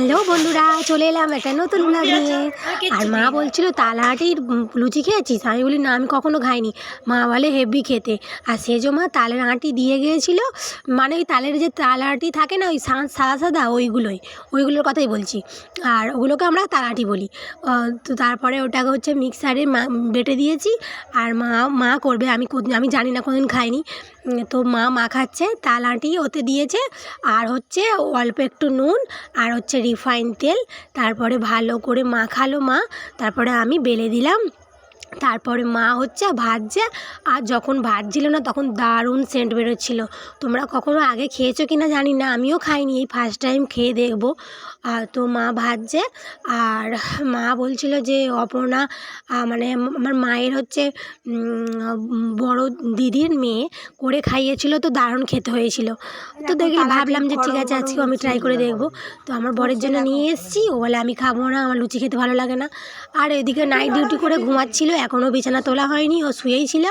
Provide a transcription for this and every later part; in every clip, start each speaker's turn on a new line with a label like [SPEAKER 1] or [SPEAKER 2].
[SPEAKER 1] Hello বন্ধুরা চলে এলাম একটা নতুন ব্লগ নিয়ে। আর মা বলছিল তালাহাটির লুচি খেয়েছিস? আমি বলি না আমি কখনো খাইনি। মা বলে হেভি খেতে। আর সেজো মা তালের আঁটি দিয়ে গিয়েছিল। মানে ওই তালের যে তালাহাটি থাকে না ওই সাদা সাদা ওইগুলোই। ওইগুলোর কথাই বলছি। আর ওগুলোকে আমরা তালাহাটি বলি। তো তারপরে ওটাকে হচ্ছে মিক্সারে মা বেটে দিয়েছি। আর মা মা করবে আমি আমি জানি না কোনোদিন খাইনি। তো মা মাখাচ্ছে, তাল আঁটি ওতে দিয়েছে, আর হচ্ছে অল্প একটু নুন, আর হচ্ছে রিফাইন তেল, তারপরে ভালো করে মাখালো মা, তারপরে আমি বেলে দিলাম। তারপরে মা হচ্ছে ভাজছে আর যখন ভাজছিল না তখন দারুণ সেন্ট বেরোচ্ছিলো। তোমরা কখনো আগে খেয়েছো কি না জানি না আমিও খাইনি এই ফার্স্ট টাইম খেয়ে দেখব। আর তো মা ভাজছে আর মা বলছিল যে অপর্ণা মানে আমার মায়ের হচ্ছে বড় দিদির মেয়ে করে খাইয়েছিল তো দারুণ খেতে হয়েছিল। তো দেখে ভাবলাম যে ঠিক আছে আজকেও আমি ট্রাই করে দেখব। তো আমার বরের জন্য নিয়ে এসেছি ও বলে আমি খাব না আমার লুচি খেতে ভালো লাগে না। আর এদিকে নাইট ডিউটি করে ঘুমাচ্ছিল এখনও বিছানা তোলা হয়নি ও শুয়েই ছিল।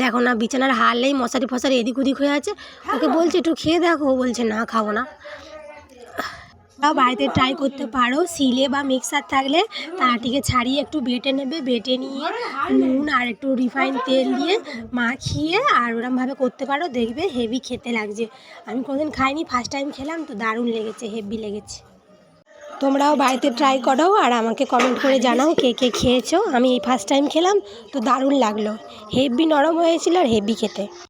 [SPEAKER 1] দেখো না বিছানার হারলেই মশারি ফশারি এদিক ওদিক হয়ে আছে। ওকে বলছে একটু খেয়ে দেখো। ও বলছে না খাব না। বাড়িতে ট্রাই করতে পারো সিলে বা মিক্সার থাকলে। তাটিকে ছাড়িয়ে একটু বেটে নেবে বেটে নিয়ে নুন আর একটু রিফাইন তেল দিয়ে মাখিয়ে আর ওরমভাবে করতে পারো। দেখবে হেভি খেতে লাগছে। আমি কোনোদিন খাইনি ফার্স্ট টাইম খেলাম তো দারুণ লেগেছে হেভি লেগেছে। তোমরাও বাড়িতে ট্রাই করো আর আমাকে কমেন্ট করে জানাও কে কে খেয়েছো। আমি এই ফার্স্ট টাইম খেলাম, তো দারুণ লাগল। হেভি নরম হয়েছিল আর হেভি খেতে।